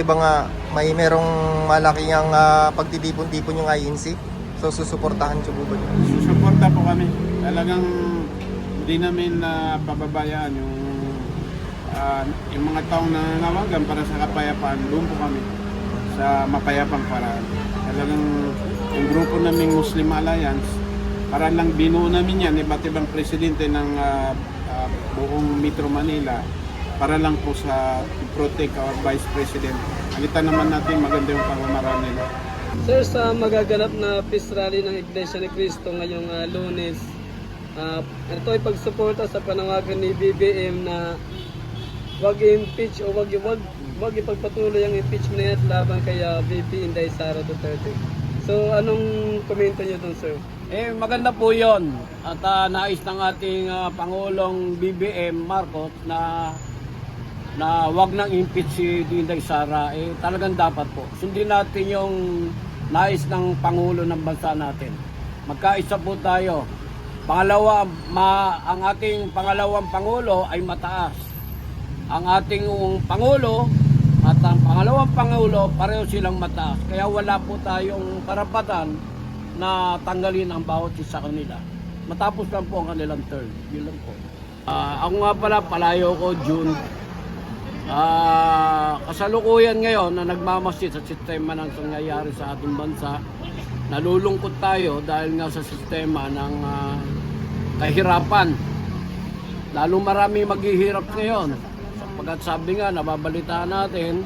di ba nga may merong malaki ang ah, pagtitipon-tipon yung INC? So susuportahan niyo? Susuporta po kami. Talagang hindi namin na pababayaan yung ah, yung mga taong nananawagan para sa kapayapaan. Doon po kami sa mapayapang paraan. Talagang yung grupo naming Muslim Alliance, para lang binuo namin yan, iba't ibang presidente ng ah, ah, buong Metro Manila para lang po sa protect our Vice President. Nakita naman natin maganda yung pamamaraan nila. Sir, sa magaganap na peace rally ng Iglesia ni Cristo ngayong ah, lunes, ah, ito ay pagsuporta sa panawagan ni BBM na wag impeach o wag, wag, wag ipagpatuloy ang impeachment yan laban kay ah, VP Inday Sara Duterte. So, anong komento niyo dun, sir? Eh, maganda po yon At ah, nais ng ating ah, Pangulong BBM Marcos na na wag nang impeach si Dinday Sara, eh talagang dapat po. Sundin natin yung nais ng Pangulo ng bansa natin. Magkaisa po tayo. Pangalawa, ma, ang ating pangalawang Pangulo ay mataas. Ang ating Pangulo at ang pangalawang Pangulo, pareho silang mataas. Kaya wala po tayong karapatan na tanggalin ang bawat isa sa kanila. Matapos lang po ang kanilang term. Yun lang po. Ah, ako nga pala, palayo ko June. Ah, kasalukuyan ngayon na nagmamasid sa sistema ng nangyayari sa ating bansa. Nalulungkot tayo dahil nga sa sistema ng ah, kahirapan. Lalo marami maghihirap ngayon. Sapagkat sabi nga, nababalitaan natin,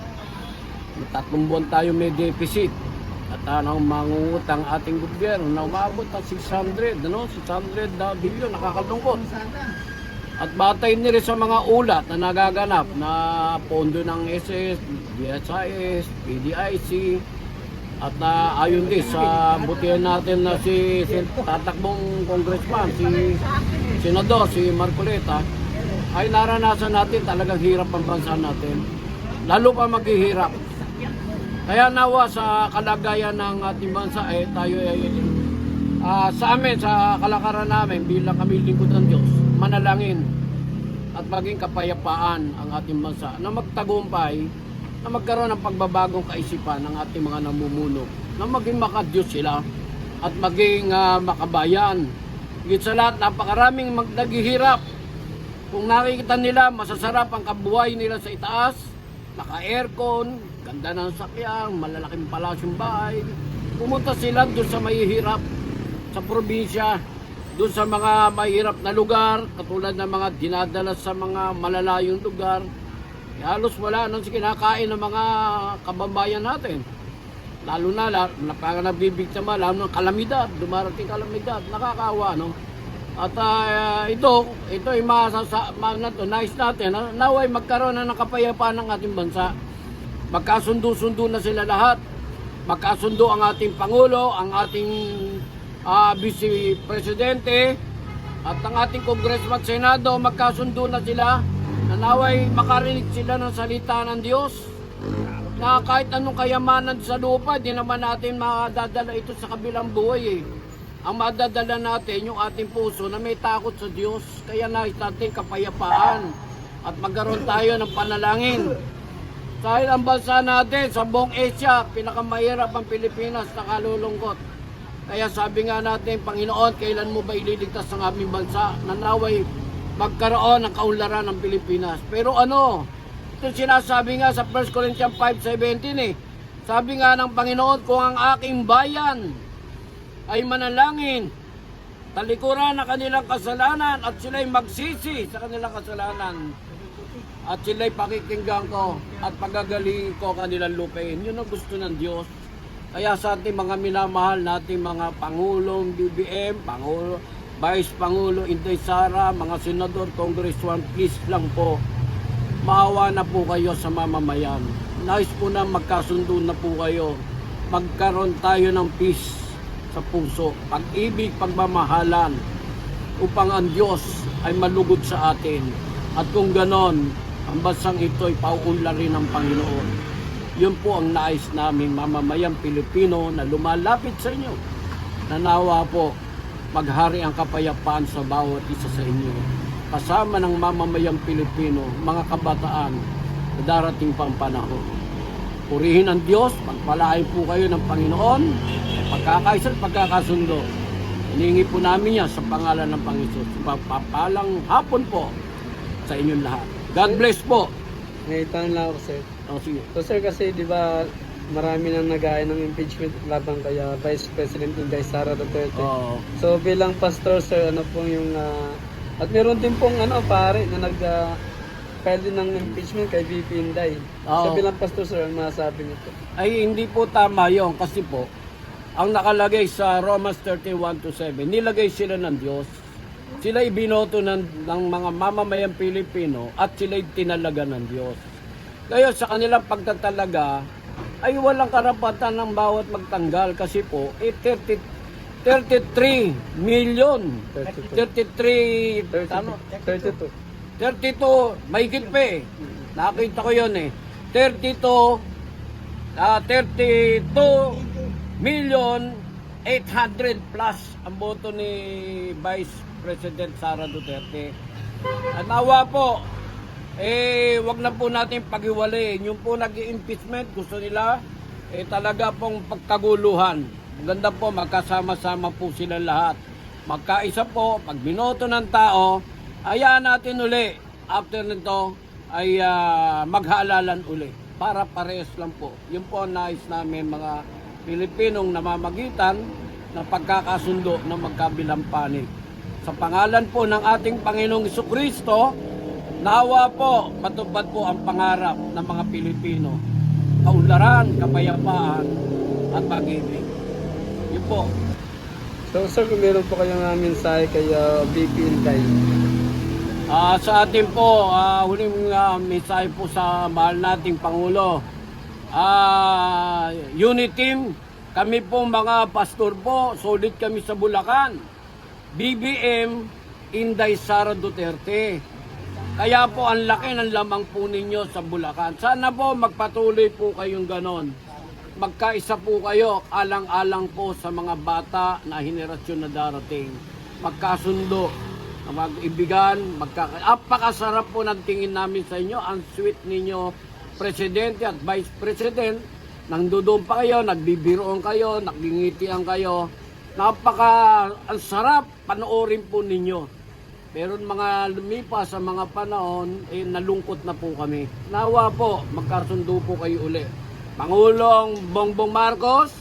tatlong buwan tayo may deficit. At anong mangungutang ating gobyerno na umabot ng 600, ano? 600 na bilyon, nakakalungkot. At batay nila sa mga ulat na nagaganap na pondo ng SS, DSIS, PDIC, at na ayon din sa butihan natin na si, si tatakbong congressman, si Senador, si Marcoleta, ay naranasan natin talagang hirap ang bansa natin. Lalo pa maghihirap. Kaya nawa sa kalagayan ng ating bansa eh tayo ay ah, sa amin, sa kalakaran namin bilang kami lingkod ng Diyos, manalangin at maging kapayapaan ang ating bansa na magtagumpay na magkaroon ng pagbabagong kaisipan ng ating mga namumuno na maging makadiyos sila at maging ah, makabayan. Higit sa lahat, napakaraming mag naghihirap. Kung nakikita nila, masasarap ang kabuhay nila sa itaas, naka-aircon, ganda ng sakyan, malalaking palasyong bahay. Pumunta sila doon sa mahihirap sa probinsya, doon sa mga mahirap na lugar, katulad ng mga dinadala sa mga malalayong lugar. Eh, halos wala nang kinakain ng mga kababayan natin. Lalo na, la, na parang nabibigtama, lalo ng kalamidad, dumarating kalamidad, nakakawa, no? At ah, ito, ito ay masasa, ma, na to, nais natin, na, naway magkaroon na ng kapayapaan ng ating bansa. Magkasundo-sundo na sila lahat. Magkasundo ang ating Pangulo, ang ating ah, Vice Presidente, at ang ating Congressman at Senado, magkasundo na sila na naway makarinig sila ng salita ng Diyos na kahit anong kayamanan sa lupa, di naman natin makadadala ito sa kabilang buhay eh. Ang madadala natin yung ating puso na may takot sa Diyos. Kaya nais natin kapayapaan at magkaroon tayo ng panalangin. Dahil ang bansa natin sa buong Asia, pinakamahirap ang Pilipinas na kalulungkot. Kaya sabi nga natin, Panginoon, kailan mo ba ililigtas ang aming bansa? Nanaway magkaroon ng kaunlaran ng Pilipinas. Pero ano, ito sinasabi nga sa 1 Corinthians 5.17 eh. Sabi nga ng Panginoon, kung ang aking bayan ay manalangin, talikuran na kanilang kasalanan at sila'y magsisi sa kanilang kasalanan at sila'y pakikinggan ko at pagagalingin ko kanilang lupain. Yun ang gusto ng Diyos. Kaya sa ating mga minamahal nating mga Pangulong BBM, Pangulo, Vice Pangulo Inday Sara, mga Senador, Congressman, please lang po, maawa na po kayo sa mamamayan. Nais po na magkasundo na po kayo. Magkaroon tayo ng peace sa puso, pag-ibig, pagmamahalan, upang ang Diyos ay malugod sa atin. At kung ganon, ang bansang ito ay pauunlarin ng Panginoon. Yun po ang nais naming mamamayang Pilipino na lumalapit sa inyo. Nanawa po, maghari ang kapayapaan sa bawat isa sa inyo. Kasama ng mamamayang Pilipino, mga kabataan, na darating pang panahon. Purihin ang Diyos, pagpalain po kayo ng Panginoon, pagkakaisa at pagkakasundo. Hiningi po namin yan sa pangalan ng Panginoon. Papalang hapon po sa inyong lahat. God bless po. Tanong lang ako, sir. O, sige. So sir kasi di ba marami nang nagaya ng impeachment laban kay ah, Vice President Inday Sara Duterte. Oo. So bilang pastor sir, ano pong yung ah, at meron din pong ano pare na nag ah, file din ng impeachment kay VP Inday. So Oo. bilang pastor sir, ano masasabi niyo po? ay hindi po tama yon kasi po ang nakalagay sa Romans 31 to 7 nilagay sila ng Diyos sila ibinoto ng, ng mga mamamayang Pilipino at sila tinalaga ng Diyos kaya sa kanilang pagtatalaga ay walang karapatan ng bawat magtanggal kasi po eh 30, 33 million 33 ano 32. 32, mahigit pa eh. Nakita ko yun eh. 32, ah 32 million 800 plus ang boto ni Vice President Sara Duterte. At nawa po, eh, wag na po natin paghiwalayin. Yung po nag-impeachment, gusto nila, eh, talaga pong pagkaguluhan. Maganda po, magkasama-sama po sila lahat. Magkaisa po, pag binoto ng tao, hayaan natin uli. After nito, ay ah, maghalalan uli. Para pares lang po. Yun po nais namin mga Pilipinong namamagitan na pagkakasundo ng magkabilang panig. Sa pangalan po ng ating Panginoong Kristo, Nawa po, matupad po ang pangarap ng mga Pilipino. Kaunlaran, kapayapaan, at pag-ibig. Yun po. So sir, kung meron po kayong uh, mensahe kay ah, VP Inday. Ah, sa atin po, ah, huling uh, mensahe po sa mahal nating Pangulo. Ah, unit team, kami po mga pastor po, solid kami sa Bulacan. BBM, Inday Sara Duterte. Kaya po ang laki ng lamang po ninyo sa Bulacan. Sana po magpatuloy po kayong ganon. Magkaisa po kayo, alang-alang po sa mga bata na henerasyon na darating. Magkasundo, mag-ibigan, magkaka... Apakasarap po ng tingin namin sa inyo. Ang sweet ninyo, Presidente at Vice President. Nang doon pa kayo, nagbibiroon kayo, nagingitian kayo. Napaka... Ang sarap panoorin po ninyo. Pero mga lumipas sa mga panahon, eh, nalungkot na po kami. Nawa po, magkasundo po kayo uli. Pangulong Bongbong Marcos,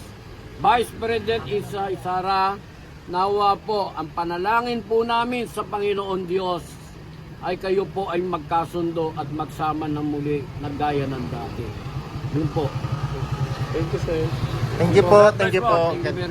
Vice President Isa Isara, nawa po, ang panalangin po namin sa Panginoon Diyos ay kayo po ay magkasundo at magsama ng muli na gaya ng dati. Yun po. Thank you sir. Thank you po, thank you po. Thank you